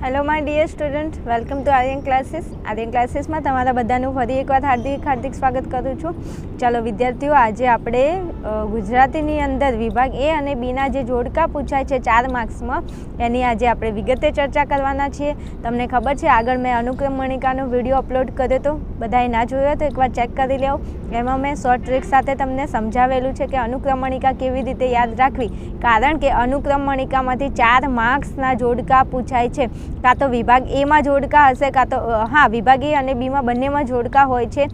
Hello my dear student welcome to Aryan classes Aryan ક્લાસીસમાં તમારા બધાનું ફરી એકવાર હાર્દિક હાર્દિક સ્વાગત કરું છું. ચાલો, વિદ્યાર્થીઓ, આજે આપણે ગુજરાતીની અંદર વિભાગ એ અને બીના જે જોડકા પૂછાય છે ચાર માર્ક્સમાં એની આજે આપણે વિગતે ચર્ચા કરવાના છીએ. તમને ખબર છે, આગળ મેં અનુક્રમ મણિકાનો વીડિયો અપલોડ કર્યો હતો બધાએ ના જોયો તો એકવાર ચેક કરી લેવો એમાં મેં શોર્ટ ટ્રીક સાથે તમને સમજાવેલું છે કે અનુક્રમણિકા કેવી રીતે યાદ રાખવી. કારણ કે અનુક્રમણિકામાંથી ચાર માર્ક્સના જોડકા પૂછાય છે. કાં તો વિભાગ એમાં જોડકા હશે, કાં તો હા, વિભાગ એ અને બીમાં બંનેમાં જોડકા હોય છે.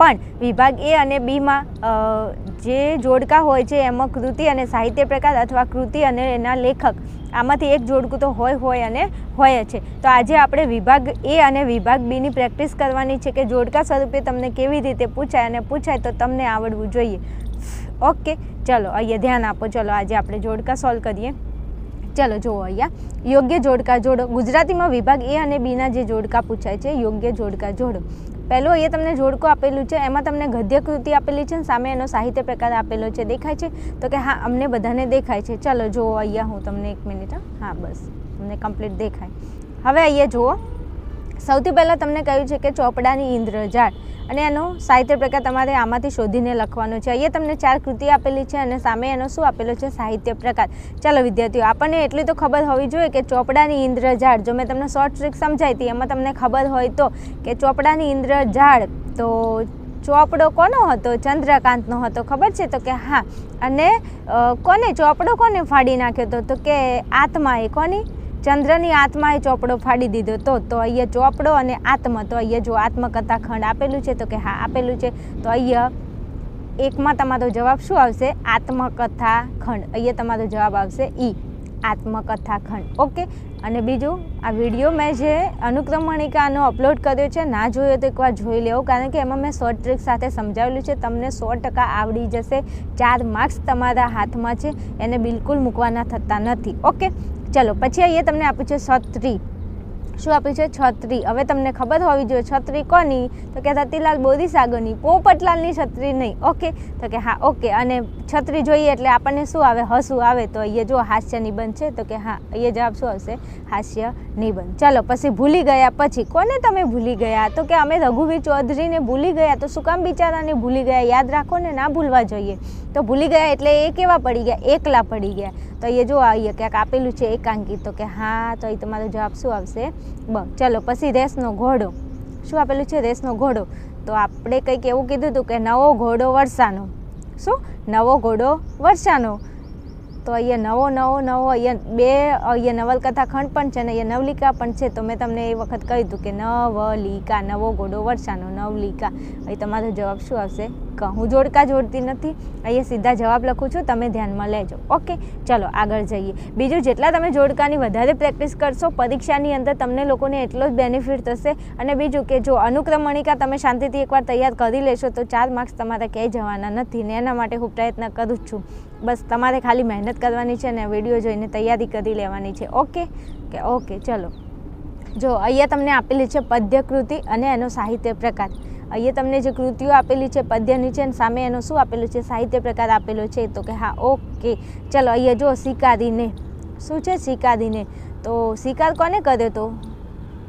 પણ વિભાગ એ અને બીમાં જે જોડકા હોય છે, એમાં કૃતિ અને સાહિત્ય પ્રકાર અથવા કૃતિ અને એના લેખક, આમાંથી એક જોડકું તો હોય હોય અને હોય છે. તો આજે આપણે વિભાગ એ અને વિભાગ બીની પ્રેક્ટિસ કરવાની છે કે જોડકા સ્વરૂપે તમને કેવી રીતે પૂછાય અને પૂછાય તો તમને આવડવું જોઈએ. ઓકે, ચલો, અહીંયા ધ્યાન આપો. ચલો, આજે આપણે જોડકા સોલ્વ કરીએ. ચલો જુઓ અહીંયા. યોગ્ય જોડકા જોડો. ગુજરાતીમાં વિભાગ એ અને બીના જે જોડકા પૂછાય છે, યોગ્ય જોડકા જોડો. પહેલું અહીંયા તમને જોડકો આપેલું છે, એમાં તમને ગદ્યકૃતિ આપેલી છે સામે એનો સાહિત્ય પ્રકાર આપેલો છે. દેખાય છે? તો કે હા, અમને બધાને દેખાય છે. ચાલો જુઓ અહીંયા હું તમને એક મિનિટ. હા, બસ. અમને કમ્પ્લીટ દેખાય. હવે અહીંયા જુઓ. સૌથી પહેલાં તમને કહ્યું છે કે ચોપડાની ઇન્દ્રજાળ અને એનો સાહિત્ય પ્રકાર તમારે આમાંથી શોધીને લખવાનો છે. અહીંયા તમને ચાર કૃતિ આપેલી છે અને સામે એનો શું આપેલો છે? સાહિત્ય પ્રકાર. ચાલો વિદ્યાર્થીઓ, આપણને એટલી તો ખબર હોવી જોઈએ કે ચોપડાની ઇન્દ્રજાળ જો મેં તમને શોર્ટ ટ્રીક સમજાવી હતી, એમાં તમને ખબર હોય તો કે ચોપડાની ઇન્દ્રજાળ તો ચોપડો કોનો હતો? ચંદ્રકાંતનો હતો. ખબર છે? તો કે હા. અને કોને? ચોપડો કોને ફાડી નાખ્યો હતો? તો કે આત્માએ. કોની? ચંદ્રની આત્માએ ચોપડો ફાડી દીધો તો તો અહીંયા ચોપડો અને આત્મા, તો અહીંયા જો આત્મકથા ખંડ આપેલું છે, તો કે હા, આપેલું છે. તો અહીંયા એકમાં તમારો જવાબ શું આવશે? આત્મકથા ખંડ. અહીંયા તમારો જવાબ આવશે ઈ, આત્મકથા ખંડ. ઓકે અને બીજું, આ વીડિયો મેં જે અનુક્રમણિકાનો અપલોડ કર્યો છે, ના જોયો તો એકવાર જોઈ લેવો, કારણ કે એમાં મેં શોર્ટ ટ્રીક સાથે સમજાવેલું છે. તમને સો ટકા આવડી જશે. ચાર માર્ક્સ તમારા હાથમાં છે. એને બિલકુલ મૂકવાના થતા નથી. ઓકે ચલો, પછી અહીંયા તમને આપ્યું છે છત્રી. શું આપ્યું છે? છત્રી. હવે તમને ખબર હોવી જોઈએ, છત્રી કોની? તો કે રતિલાલ બોરીસાગરની પોપટલાલની છત્રી નહીં. ઓકે? તો કે હા, ઓકે. અને છત્રી જોઈએ એટલે આપણને શું આવે? હસવું આવે. તો અહીંયા જો હાસ્ય નિબંધ છે. તો કે હા, અહીંયા જવાબ શું આવશે? હાસ્ય નિબંધ. ચલો, પછી ભૂલી ગયા પછી, કોને તમે ભૂલી ગયા? તો કે અમે રઘુવીર ચૌધરીને ભૂલી ગયા. તો શું કામ બિચારાને ભૂલી ગયા? યાદ રાખો ને, ના ભૂલવા જોઈએ. તો ભૂલી ગયા એટલે એ કેવા પડી ગયા? એકલા પડી ગયા. તો અહીંયા જો અહીંયા ક્યાંક આપેલું છે એકાંકી, તો કે હા, તો અહીં તમારો જવાબ શું આવશે? બ ચલો, પછી રેસનો ઘોડો. શું આપેલું છે? રેસનો ઘોડો. તો આપણે કંઈક એવું કીધું હતું કે નવો ઘોડો વર્ષાનો શું? નવો ઘોડો વર્ષાનો તો અહીંયા નવો નવો નવો, અહીંયા બે, અહીંયા નવલકથા ખંડ પણ છે ને અહીંયા નવલિકા પણ છે. તો મેં તમને એ વખત કહ્યું હતું કે નવલિકા, નવો ઘોડો વર્ષાનો નવલિકા. અહીં તમારો જવાબ શું આવશે? ક હું જોડકા જોડતી નથી, અહીંયા સીધા જવાબ લખું છું, તમે ધ્યાનમાં લેજો. ઓકે, ચલો, આગળ જઈએ. બીજું, જેટલા તમે જોડકાની વધારે પ્રેક્ટિસ કરશો, પરીક્ષાની અંદર તમને લોકોને એટલો જ બેનિફિટ થશે. અને બીજું કે જો અનુક્રમણિકા તમે શાંતિથી એકવાર તૈયાર કરી લેશો, તો ચાર માર્ક્સ તમારે ક્યાંય જવાના નથી. ને એના માટે હું પ્રયત્ન કરું જ છું. બસ, તમારે ખાલી મહેનત કરવાની છે ને વીડિયો જોઈને તૈયારી કરી લેવાની છે. ઓકે? કે, ઓકે, ચલો. જો, અહીંયા તમને આપેલી છે પદ્યકૃતિ અને એનો સાહિત્ય પ્રકાર. અહીંયા તમને જે કૃતિઓ આપેલી છે, પદ્યની છે, અને સામે એનો શું આપેલું છે, સાહિત્ય પ્રકાર આપેલો છે, તો કે હા, ઓકે. ચલો, અહીંયા જો શિકારીને. શું છે શિકારીને? તો શિકાર કોને કર્યો તો?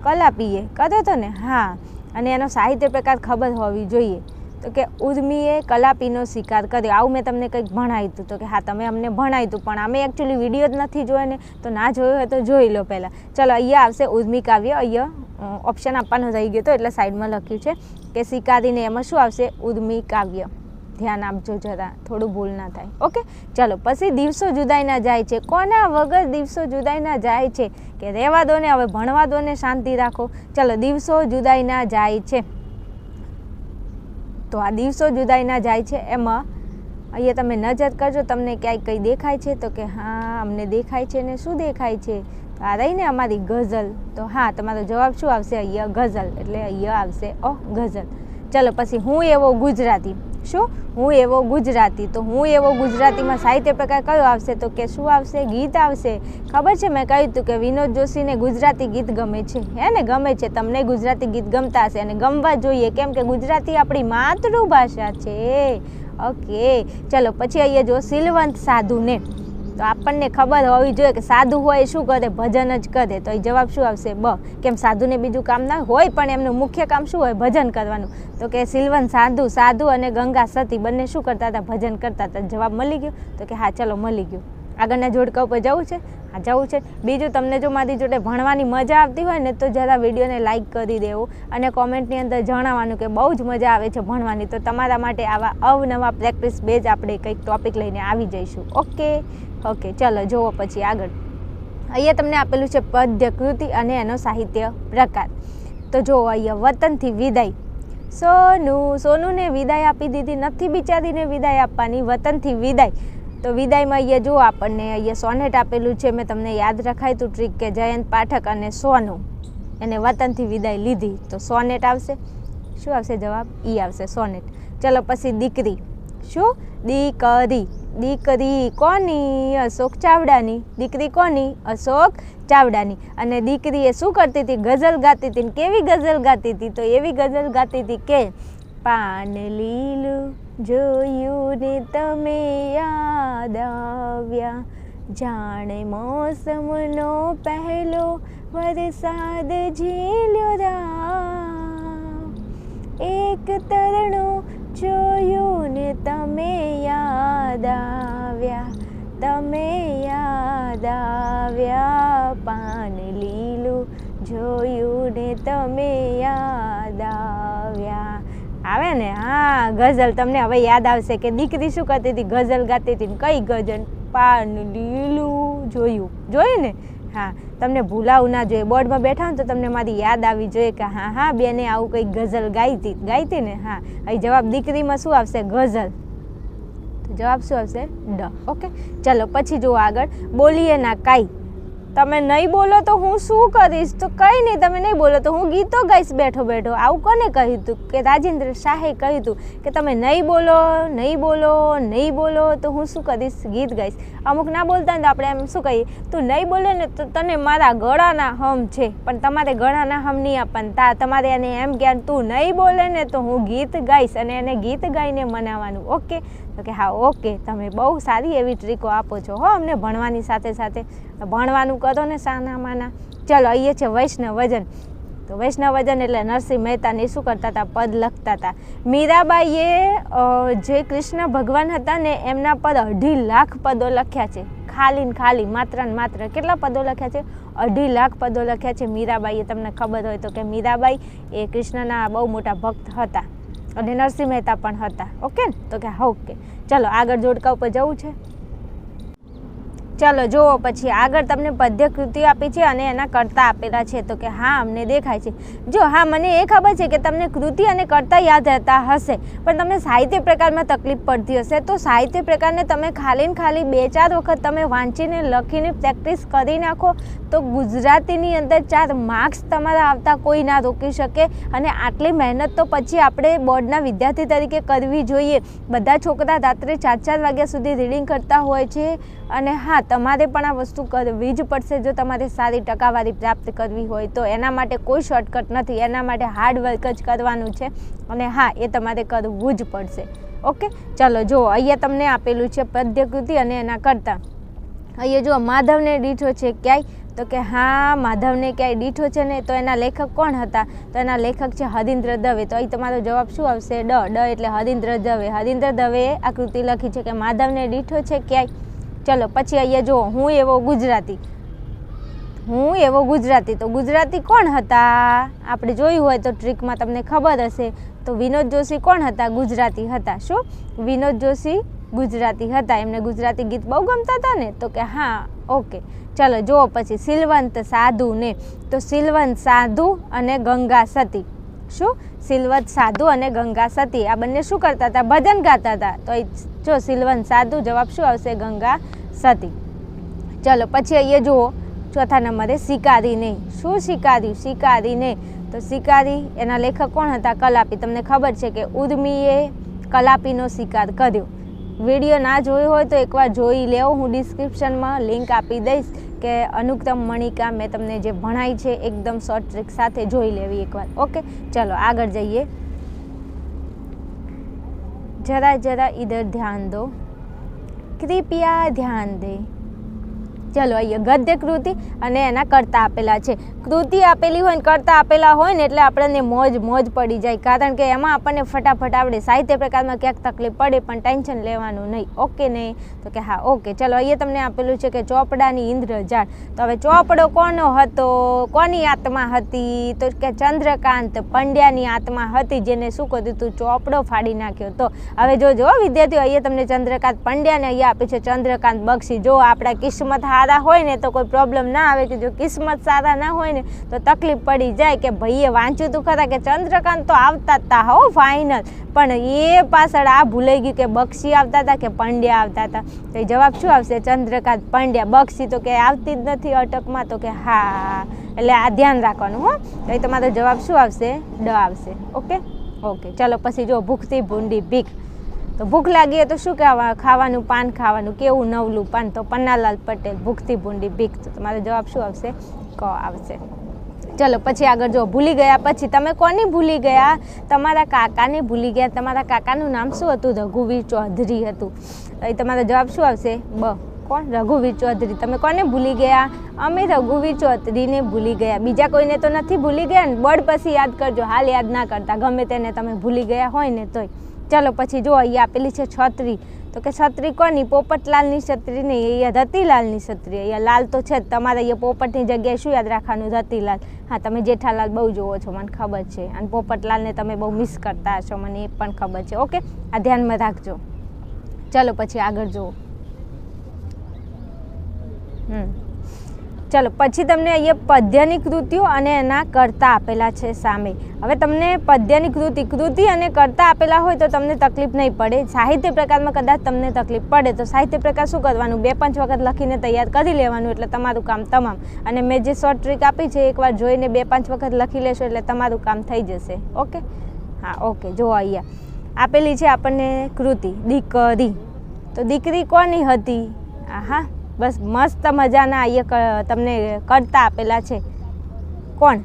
કલાપીએ. કર્યો તો ને? હા. અને એનો સાહિત્ય પ્રકાર ખબર હોવી જોઈએ. તો કે ઉર્મિએ કલાપીનો શિકાર કર્યો. આવું મેં તમને કંઈક ભણાવ્યું હતું. તો કે હા, તમે અમને ભણાવ્યું હતું, પણ અમે એકચ્યુઅલી વીડિયો જ નથી જોયો ને તો ના જોયો હોય તો જોઈ લો પહેલાં. ચલો, અહીંયા આવશે ઉર્મી કાવ્ય. અહીંયા ઓપ્શન આપવાનો રહી ગયો હતો એટલે સાઈડમાં લખ્યું છે કે શિકારીને એમાં શું આવશે? ઉર્મી કાવ્ય. ધ્યાન આપજો જરા, થોડું ભૂલ ના થાય. ઓકે ચલો, પછી દિવસો જુદાઈના જાય છે. કોના વગર દિવસો જુદાઈના જાય છે? કે રહેવા દો ને, હવે ભણવા દો ને, શાંતિ રાખો. ચલો, દિવસો જુદાઈના જાય છે. તો આ દિવસો જુદાઈના જાય છે. એમાં અહીંયા તમે નજર કરજો, તમને ક્યાંય કંઈ દેખાય છે તો કે, હા, અમને દેખાય છે ને, શું દેખાય છે? આ રહીને અમારી ગઝલ. તો હા, તમારો જવાબ શું આવશે? અહીંયા ગઝલ. એટલે અહીંયા આવશે ઓ ગઝલ. ચલો, પછી હું એવો ગુજરાતી. શું? હું એવો ગુજરાતી. તો હું એવો ગુજરાતીમાં સાહિત્ય પ્રકાર કયો આવશે? તો કે શું આવશે? ગીત આવશે. ખબર છે? મેં કહ્યું હતું કે વિનોદ જોશીને ગુજરાતી ગીત ગમે છે. હે ને? ગમે છે. તમને ગુજરાતી ગીત ગમતા હશે. અને ગમવા જોઈએ કેમ કે ગુજરાતી આપણી માતૃભાષા છે. ઓકે. ચલો, પછી અહીંયા જો સિલવંત સાધુને તો આપણને ખબર હોવી જોઈએ કે સાધુ હોય શું કરે, ભજન જ કરે. તો એ જવાબ શું આવશે? બ. કેમ સાધુને બીજું કામ ના હોય, પણ એમનું મુખ્ય કામ શું હોય? ભજન કરવાનું. તો કે સિલવન, સાધુ સાધુ અને ગંગા, સતી બંને શું કરતા હતા? ભજન કરતા હતા. જવાબ મળી ગયો? તો કે હા, ચલો મળી ગયું. આગળના જોડકા ઉપર જવું છે. જવું છે. બીજું, તમને જો મારી જોડે ભણવાની મજા આવતી હોય ને, તો જરા વિડીયોને લાઇક કરી દેવું અને કોમેન્ટની અંદર જણાવવાનું કે બહુ જ મજા આવે છે ભણવાની. તો તમારા માટે આવા અવનવા પ્રેક્ટિસ બેઝ આપણે કંઈક ટોપિક લઈને આવી જઈશું. ઓકે? ઓકે, ચલો, જુઓ પછી આગળ. અહીંયા તમને આપેલું છે પદ્ય કૃતિ અને એનો સાહિત્ય પ્રકાર. તો જુઓ, અહીંયા વતનથી વિદાય. સોનું, સોનુને વિદાય આપી દીધી. નથી બિચારીને વિદાય આપવાની. વતનથી વિદાય. તો વિદાયમાં અહીંયા જુઓ, આપણને અહીંયા સોનેટ આપેલું છે. મેં તમને યાદ રખાય તું ટ્રીક કે જયંત પાઠક અને સોનું. એને વતનથી વિદાય લીધી. તો સોનેટ આવશે. શું આવશે જવાબ? ઈ આવશે, સોનેટ. ચલો પછી દીકરી. શું? દીકરી. દીકરી કોની? અશોક ચાવડાની. દીકરી કોની? અશોક ચાવડાની. અને દીકરી એ શું કરતી હતી? ગઝલ ગાતી હતી કેવી ગઝલ ગાતી હતી? તો એવી ગઝલ ગાતી હતી કે, પાન લીલું જોયું ને તમે યાદ આવ્યા. જાણે મોસમનો પહેલો વરસાદ ઝીલ્યો રા એક તરણું જોયું ને તમે યાદ આવ્યા. તમે યાદ આવ્યા. પાન લીલું જોયું ને તમે યાદ આવે ને? હા, ગઝલ તમને હવે યાદ આવશે કે દીકરી શું કરતી હતી? ગઝલ ગાતી હતી કઈ ગઝલ? પાન લીલું જોયું. જોયું ને? હા, તમને ભૂલાવું ના જોઈએ. બોર્ડમાં બેઠા ને તો તમને મારી યાદ આવી જોઈએ કે હા હા, બેને આવું કંઈક ગઝલ ગાઈ હતી ગાઈ હતી ને? હા. અહીં જવાબ દીકરીમાં શું આવશે? ગઝલ. જવાબ શું આવશે? ડ. ઓકે? ચલો, પછી જુઓ આગળ. બોલીએ ના કાંઈ. તમે નહીં બોલો તો હું શું કરીશ? તો કંઈ નહીં, તમે નહીં બોલો તો હું ગીતો ગાઈશ બેઠો બેઠો. આવું કોને કહ્યું હતું કે રાજેન્દ્ર શાહે કહ્યું હતું કે તમે નહીં બોલો નહીં બોલો નહીં બોલો તો હું શું કરીશ? ગીત ગાઈશ. અમુક ના બોલતા ને તો આપણે એમ શું કહીએ? તું નહીં બોલે ને તો તને મારા ગળાના હમ છે, પણ તમારે ગળાના હમ નહીં આપવાના. તા, તમારે એને એમ કે તું નહીં બોલે ને તો હું ગીત ગાઈશ અને એને ગીત ગાઈને મનાવવાનું. ઓકે? તો કે હા, ઓકે, તમે બહુ સારી એવી ટ્રીકો આપો છો હો અમને ભણવાની સાથે સાથે. ભણવાનું કરો ને સાનામાના ચલો, અહીંયા છે વૈષ્ણવ વજન તો વૈષ્ણવ વજન એટલે નરસિંહ મહેતાને શું કરતા હતા? પદ લખતા હતા. મીરાબાઈએ જે કૃષ્ણ ભગવાન હતા ને, એમના પદ અઢી લાખ પદો લખ્યા છે. ખાલી ને ખાલી, માત્ર ને માત્ર. કેટલા પદો લખ્યા છે? અઢી લાખ પદો લખ્યા છે મીરાબાઈએ. તમને ખબર હોય તો કે મીરાબાઈ એ કૃષ્ણના બહુ મોટા ભક્ત હતા. અને નરસિંહ મહેતા પણ હતા. ઓકે ને? તો કે હા ઓકે ચલો, આગળ જોડકા ઉપર જવું છે. ચાલો જુઓ, પછી આગળ તમને પદ્ય કૃતિઓ આપી છે અને એના કરતા આપેલા છે. તો કે હા, અમને દેખાય છે. જો હા, મને એ ખબર છે કે તમને કૃતિ અને કરતા યાદ રહેતા હશે, પણ તમને સાહિત્ય પ્રકારમાં તકલીફ પડતી હશે. તો સાહિત્ય પ્રકારને તમે ખાલી ને ખાલી બે ચાર વખત તમે વાંચીને, લખીને પ્રેક્ટિસ કરી નાખો, તો ગુજરાતીની અંદર ચાર માર્ક્સ તમારા આવતા કોઈ ના રોકી શકે. અને આટલી મહેનત તો પછી આપણે બોર્ડના વિદ્યાર્થી તરીકે કરવી જોઈએ. બધા છોકરા રાત્રે ચાર ચાર વાગ્યા સુધી રીડિંગ કરતા હોય છે. અને હા, તમારે પણ આ વસ્તુ કરવી જ પડશે જો તમારે સારી ટકાવારી પ્રાપ્ત કરવી હોય તો એના માટે કોઈ શોર્ટકટ નથી, એના માટે હાર્ડ વર્ક જ કરવાનું છે અને હા, એ તમારે કરવું જ પડશે. ઓકે ચલો જુઓ અહીંયા તમને આપેલું છે પદ્યકૃતિ અને એના કરતાં. અહીંયા જુઓ માધવને દીઠો છે ક્યાંય? તો કે હા, માધવને ક્યાંય દીઠો છે ને, તો એના લેખક કોણ હતા? તો એના લેખક છે હરિન્દ્ર દવે. તો અહીં તમારો જવાબ શું આવશે? ડ. ડ એટલે હરિન્દ્ર દવે. હરિન્દ્ર દવેએ આ કૃતિ લખી છે કે માધવને દીઠો છે ક્યાંય? ચલો, પછી અહીંયા જુઓ, હું એવો ગુજરાતી. હું એવો ગુજરાતી. તો ગુજરાતી કોણ હતા? આપણે જોયું હોય તો ટ્રીકમાં તમને ખબર હશે. તો વિનોદ જોશી કોણ હતા? ગુજરાતી હતા. શું? વિનોદ જોશી ગુજરાતી હતા. એમને ગુજરાતી ગીત બહુ ગમતા હતા ને? તો કે હા, ઓકે. ચલો, જુઓ પછી સિલવંત સાધુ ને તો સિલવંત સાધુ અને ગંગા સતી. શું? સિલવંત સાધુ અને ગંગા સતી. આ બંને શું કરતા હતા? ભજન ગાતા હતા. તો જો સિલવંત સાધુ જવાબ શું આવશે? ગંગા સતી. ચલો, પછી અહીંયા જુઓ. ચોથા નંબરે શિકારીને શું શિકારી? શિકારીને તો શિકારી એના લેખક કોણ હતા? કલાપી. તમને ખબર છે કે ઉર્મીએ કલાપીનો શિકાર કર્યો. વીડિયો ના જોયો હોય તો એકવાર જોઈ લેવો. હું ડિસ્ક્રિપ્શનમાં લિંક આપી દઈશ. કે અનુક્રમ મણિકા મેં તમને જે ભણાઈ છે, એકદમ શોર્ટ ટ્રીક સાથે જોઈ લેવી એકવાર. ઓકે ચલો, આગળ જઈએ. જરા જરા ઇધર ધ્યાન દો. કૃપયા ધ્યાન દે. ચલો અહીંયા ગદ્ય કૃતિ અને એના કરતા આપેલા છે. કૃતિ આપેલી હોય ને કરતા આપેલા હોય ને એટલે આપણને મોજ મોજ પડી જાય. કારણ કે એમાં આપણને ફટાફટ આવડે. સાહિત્ય પ્રકારમાં ક્યાંક તકલીફ પડે પણ ટેન્શન લેવાનું નહીં. ઓકે નહીં તો કે હા, ઓકે. ચલો અહીંયા તમને આપેલું છે કે ચોપડાની ઇન્દ્રજાળ. તો હવે ચોપડો કોનો હતો? કોની આત્મા હતી? તો કે ચંદ્રકાંત પંડ્યાની આત્મા હતી જેને શું કહ્યું હતું ચોપડો ફાડી નાખ્યો. તો હવે જોજો જો વિદ્યાર્થીઓ અહીંયા તમને ચંદ્રકાંત પંડ્યાને અહીંયા આપે છે ચંદ્રકાંત બક્ષી. જો આપણા કિસ્મત સારા હોય ને તો કોઈ પ્રોબ્લેમ ના આવે કે જો કિસ્મત સારા ના હોય ને તો તકલીફ પડી જાય કે ભાઈએ વાંચ્યું તું ખરા કે ચંદ્રકાંત તો આવતા જ તા હો ફાઇનલ પણ એ પાછળ આ ભૂલાઈ ગયું કે બક્ષી આવતા હતા કે પંડ્યા આવતા હતા તો એ જવાબ શું આવશે? ચંદ્રકાંત પંડ્યા. બક્ષી તો કે આવતી જ નથી અટકમાં, તો કે હા. એટલે આ ધ્યાન રાખવાનું હો. તો એ તમારો જવાબ શું આવશે? ડ આવશે. ઓકે? ઓકે. ચાલો, પછી જો ભૂખથી ભૂંડી ભીખ. તો ભૂખ લાગી તો શું કહેવા ખાવાનું, પાન ખાવાનું, કેવું નવલું પાન? તો પન્નાલાલ પટેલ, ભૂખથી ભૂંડી, ભીખ. તો તમારો જવાબ શું આવશે? ક આવશે. ચલો, પછી આગળ જો ભૂલી ગયા પછી. તમે કોની ભૂલી ગયા? તમારા કાકાને ભૂલી ગયા. તમારા કાકાનું નામ શું હતું? રઘુવીર ચૌધરી હતું. એ તમારો જવાબ શું આવશે? બ. કોણ? રઘુવીર ચૌધરી. તમે કોને ભૂલી ગયા? અમે રઘુવીર ચૌધરીને ભૂલી ગયા. બીજા કોઈને તો નથી ભૂલી ગયા ને? બળ પછી યાદ કરજો. હાલ યાદ ના કરતા. ગમે તેને તમે ભૂલી ગયા હોય ને તોય. ચાલો પછી જો અહીંયા આપેલી છે છત્રી, તો કે છત્રી કોની? પોપટલાલની છત્રી નહીં, અહીંયા રતિલાલની છત્રી. અહીંયા લાલ તો છે જ. તમારે અહીંયા પોપટની જગ્યાએ શું યાદ રાખવાનું? રતિલાલ હા, તમે જેઠાલાલ બહુ જોવો છો, મને ખબર છે. અને પોપટલાલને તમે બહુ મિસ કરતા હશો, મને એ પણ ખબર છે. ઓકે? આ ધ્યાનમાં રાખજો. ચાલો પછી આગળ જુઓ. હમ. ચાલો, પછી તમને અહીંયા પદ્યની કૃતિઓ અને એના કરતા આપેલા છે સામે. હવે તમને પદ્યની કૃતિ કૃતિ અને કરતા આપેલા હોય તો તમને તકલીફ નહીં પડે. સાહિત્ય પ્રકારમાં કદાચ તમને તકલીફ પડે તો સાહિત્ય પ્રકાર શું કરવાનું? બે પાંચ વખત લખીને તૈયાર કરી લેવાનું એટલે તમારું કામ તમામ. અને મેં જે શોર્ટ ટ્રીક આપી છે એકવાર જોઈને બે પાંચ વખત લખી લેશો એટલે તમારું કામ થઈ જશે. ઓકે? હા, ઓકે. જો અહીંયા. આપેલી છે આપણને કૃતિ, દીકરી. તો દીકરી કોની હતી? હા બસ મસ્ત મજાના એ તમને કરતા આપેલા છે. કોણ?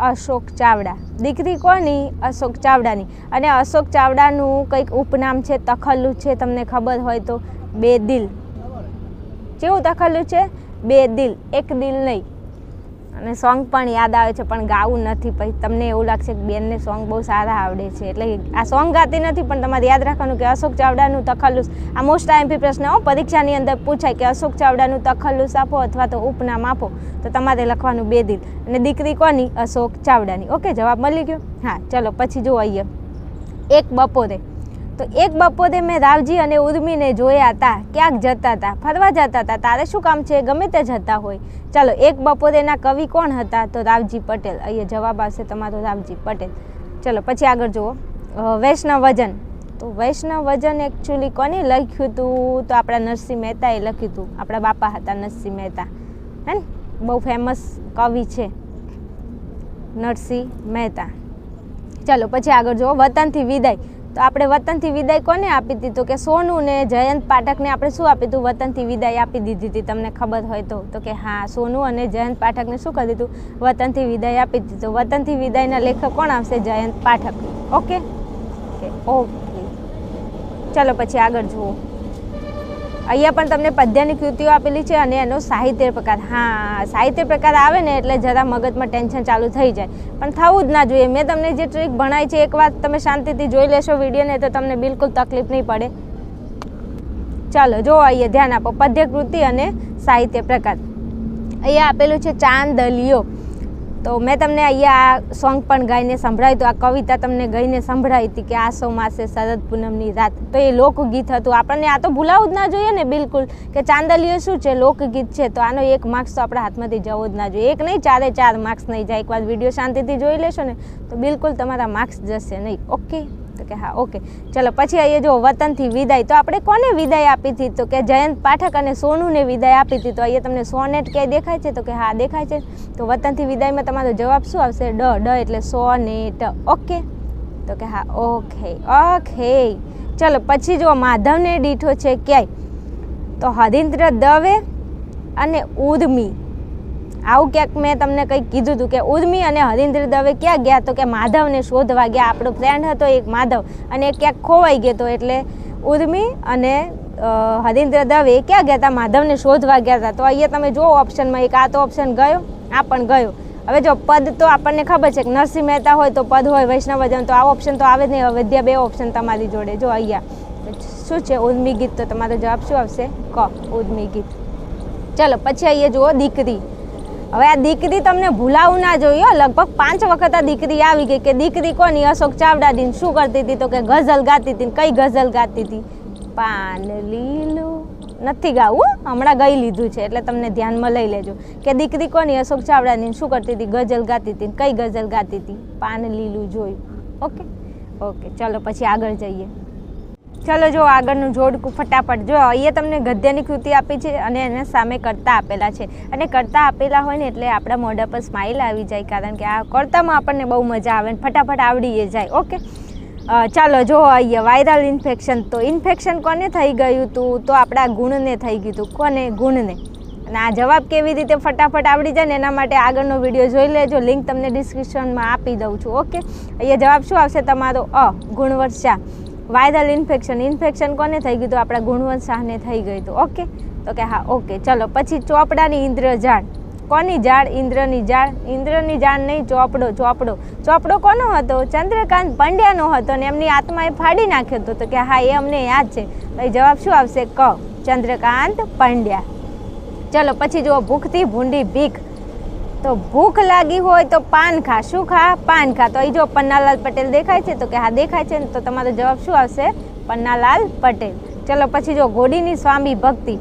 અશોક ચાવડા. દીકરી કોની? અશોક ચાવડાની. અને અશોક ચાવડાનું કંઈક ઉપનામ છે, તખલ્લુ છે, તમને ખબર હોય તો. બે દિલ. કેવું તખલ્લુ છે? બે દિલ. એક દિલ નહીં. અને સોંગ પણ યાદ આવે છે, પણ ગાવું નથી. પછી તમને એવું લાગશે કે બેનને સોંગ બહુ સારા આવડે છે. એટલે આ સોંગ ગાતી નથી, પણ તમારે યાદ રાખવાનું કે અશોક ચાવડાનું તખલ્લુસ આ મોસ્ટ આઈએમપી પ્રશ્ન, હો, પરીક્ષાની અંદર પૂછાય કે અશોક ચાવડાનું તખલ્લુસ આપો અથવા તો ઉપનામ આપો, તો તમારે લખવાનું બે દિલ. અને દીકરી કોની? અશોક ચાવડાની. ઓકે, જવાબ મળી ગયો? હા, ચલો, પછી જુઓ અહીંયા. એક બપોરે. તો એક બપોરે મેં રાવજી અને ઉર્મીને જોયા હતા ક્યાંક જતા હતા ફરવા જતા હતા તારે શું કામ છે? ગમે તે જતા હોય. ચાલો, એક બપોરેના કવિ કોણ હતા? તો રાવજી પટેલ. અહીંયા જવાબ આવશે તમારો રાવજી પટેલ. ચલો, પછી આગળ જુઓ. વૈષ્ણવ વજન તો વૈષ્ણવ વજન એકચ્યુઅલી કોને લખ્યું હતું તો આપણા નરસિંહ મહેતાએ લખ્યું હતું આપણા બાપા હતા નરસિંહ મહેતા. હે ને? બહુ ફેમસ કવિ છે નરસિંહ મહેતા. ચાલો, પછી આગળ જુઓ. વતનથી વિદાય. તો આપણે વતનથી વિદાય કોને આપી હતી કે સોનું ને જયંત પાઠકને આપણે શું આપી હતું વતનથી વિદાય આપી દીધી હતી. તમને ખબર હોય તો. તો કે હા, સોનુ અને જયંત પાઠકને શું કરી દીધું? વતનથી વિદાય આપી દીધી. તો વતનથી વિદાયના લેખક કોણ આવશે? જયંત પાઠક. ઓકે. ઓકે. ચાલો, પછી આગળ જુઓ. અહીંયા પણ તમને પદ્યની કૃતિઓ આપેલી છે અને એનો સાહિત્ય પ્રકાર. હા, સાહિત્ય પ્રકાર આવે ને એટલે જરા મગજમાં ટેન્શન ચાલુ થઈ જાય. પણ થવું જ ના જોઈએ. મેં તમને જે ટ્રીક ભણાય છે, એક વાત તમે શાંતિથી જોઈ લેશો વિડીયોને, તો તમને બિલકુલ તકલીફ નહીં પડે. ચાલો, જો અહીંયા ધ્યાન આપો. પદ્યકૃતિ અને સાહિત્ય પ્રકાર. અહીંયા આપેલું છે ચાંદલિયો તો મેં તમને અહીંયા આ સોંગ પણ ગાઈને સંભળાવ્યું હતું. આ કવિતા તમને ગાઈને સંભળાવી હતી કે આસો માસે શરદ પૂનમની રાત. તો એ લોકગીત હતું. આપણને આ તો ભૂલાવું જ ના જોઈએ ને, બિલકુલ. કે ચાંદલીઓ શું છે? લોકગીત છે. તો આનો એક માર્ક્સ તો આપણા હાથમાંથી જવો જ ના જોઈએ. એક નહીં, ચારે ચાર માર્ક્સ નહીં જાય. એકવાર વીડિયો શાંતિથી જોઈ લેશો ને, તો બિલકુલ તમારા માર્ક્સ જશે નહીં. ઓકે તો કે હા ઓકે ચલો, પછી અહીંયા જો વતનથી વિદાય. તો આપણે કોને વિદાય આપી હતી? તો કે જયંત પાઠક અને સોનુને વિદાય આપી હતી. તો અહીંયા તમને સોનેટ ક્યાંય દેખાય છે? તો કે હા, દેખાય છે. તો વતનથી વિદાયમાં તમારો જવાબ શું આવશે? ડ ડ એટલે સોનેટ ઓકે તો કે હા ઓકે ઓકે ચલો, પછી જો માધવને દીઠો છે ક્યાંય? તો હરિન્દ્ર દવે અને ઉર્મી. આવું ક્યાંક મેં તમને કંઈક કીધું હતું કે ઉર્મી અને હરીન્દ્ર દવે ક્યાં ગયા તો કે માધવને શોધવા ગયા. આપણો ફ્રેન્ડ હતો એક માધવ અને એ ક્યાંક ખોવાઈ ગયો હતો એટલે ઉર્મી અને હરિન્દ્ર દવે ક્યાં ગયા હતા માધવને શોધવા ગયા હતા તો અહીંયા તમે જુઓ ઓપ્શનમાં એક, આ તો ઓપ્શન ગયો, આ પણ ગયો. હવે જો પદ તો આપણને ખબર છે કે નરસિંહ મહેતા હોય તો પદ હોય, વૈષ્ણવજન તો આ ઓપ્શન તો આવે જ નહીં. અવધ્યા બે ઓપ્શન તમારી જોડે. જો અહીંયા, શું છે ઉર્મી ગીત? તો તમારો જવાબ શું આવશે? ક, ઉર્મી ગીત. ચલો, પછી અહીંયા જુઓ દીકરી. હવે આ દીકરી તમને ભૂલાવું ના જોઈએ. લગભગ પાંચ વખત આ દીકરી આવી ગઈ કે દીકરી કોની? અશોક ચાવડાની શું કરતી હતી તો કે ગઝલ ગાતી હતી કઈ ગઝલ ગાતી હતી? પાન લીલું. નથી ગાવું. હમણાં ગઈ લીધું છે, એટલે તમને ધ્યાનમાં લઈ લેજો. કે દીકરી કોની? અશોક ચાવડાની શું કરતી હતી? ગઝલ ગાતી હતી કઈ ગઝલ ગાતી હતી? પાન લીલું જોયું. ઓકે? ઓકે, ચલો પછી આગળ જઈએ. ચલો જો આગળનું જોડકું ફટાફટ જો, અહીંયા તમને ગદ્યની કૃતિ આપી છે અને એને સામે કરતા આપેલા છે. અને કરતા આપેલા હોય ને એટલે આપણા મોઢા પર સ્માઇલ આવી જાય, કારણ કે આ કરતામાં આપણને બહુ મજા આવે ને ફટાફટ આવડી જાય, ઓકે? ચાલો જો અહીંયા વાયરલ ઇન્ફેક્શન તો ઇન્ફેક્શન કોને થઈ ગયું હતું તો આપણા ગુણને થઈ ગયું હતું કોને? ગુણને. અને આ જવાબ કેવી રીતે ફટાફટ આવડી જાય ને એના માટે આગળનો વીડિયો જોઈ લેજો. લિંક તમને ડિસ્ક્રિપ્શનમાં આપી દઉં છું, ઓકે? અહીંયા જવાબ શું આવશે? તમારો અ Gunvant Shah viral infection infection કોને થઈ ગયું હતું આપણા ગુણવંત શાહને થઈ ગયું હતું. ઓકે? તો કે હા, ઓકે, ચલો, પછી ચોપડાની ઇન્દ્રજાળ કોની જાળ ઇન્દ્રની જાળ ઇન્દ્રની જાળ નહીં, ચોપડો ચોપડો. ચોપડો કોનો હતો? ચંદ્રકાંત પંડ્યાનો હતો ને એમની આત્માએ ફાડી નાખ્યો હતો. તો કે હા, એ અમને યાદ છે. ભાઈ, જવાબ શું આવશે? ક. ચંદ્રકાંત પંડ્યા. ચલો, પછી જુઓ, ભૂખથી ભૂંડી ભીખ. તો ભૂખ લાગી હોય તો પાન ખા. શું ખા? પાન ખા. તો અહીં જો પન્નાલાલ પટેલ દેખાય છે, તો કે હા, દેખાય છે ને, તો તમારો જવાબ શું આવશે? પન્નાલાલ પટેલ. ચલો, પછી જો ઘોડીની સ્વામી ભક્તિ.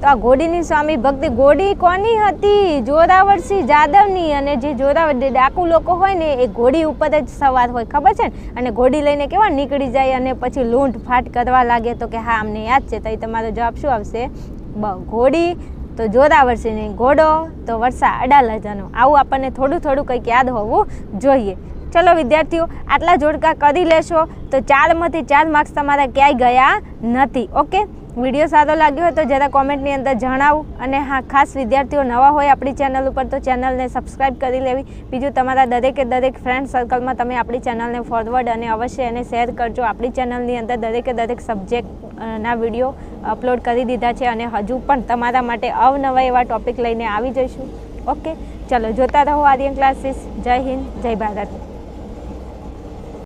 તો આ ઘોડીની સ્વામી ભક્તિ, ઘોડી કોની હતી? જોરાવરસિંહ જાદવની. અને જે જોરાવર ડાકુ લોકો હોય ને, એ ઘોડી ઉપર જ સવાર હોય, ખબર છે ને? અને ઘોડી લઈને કેવા નીકળી જાય અને પછી લૂંટ ફાટ કરવા લાગે, તો કે હા, અમને યાદ છે. તો એ તમારો જવાબ શું આવશે? બ, ઘોડી તો જોરાવરસિંહની ઘોડો તો વર્ષા અડાલજાનો આવું આપણને થોડું થોડું કંઈક યાદ હોવું જોઈએ. ચલો વિદ્યાર્થીઓ, આટલા જોડકા કરી લેશો, તો ચારમાંથી ચાર માર્ક્સ તમારા ક્યાંય ગયા નથી, ઓકે? વીડિયો સારો લાગ્યો હોય તો જરા કોમેન્ટની અંદર જણાવું. અને હા, ખાસ વિદ્યાર્થીઓ નવા હોય આપણી ચેનલ ઉપર તો ચેનલને સબસ્ક્રાઈબ કરી લેવી. બીજું તમારા દરેકે દરેક ફ્રેન્ડ સર્કલમાં તમે આપણી ચેનલને ફોરવર્ડ અને અવશ્ય એને શેર કરજો. આપણી ચેનલની અંદર દરેકે દરેક સબ્જેક્ટના વીડિયો અપલોડ કરી દીધા છે અને હજુ પણ તમારા માટે અવનવા એવા ટોપિક લઈને આવી જઈશું. ઓકે ચલો, જોતા રહો આર્યન ક્લાસીસ જય હિન્દ, જય ભારત.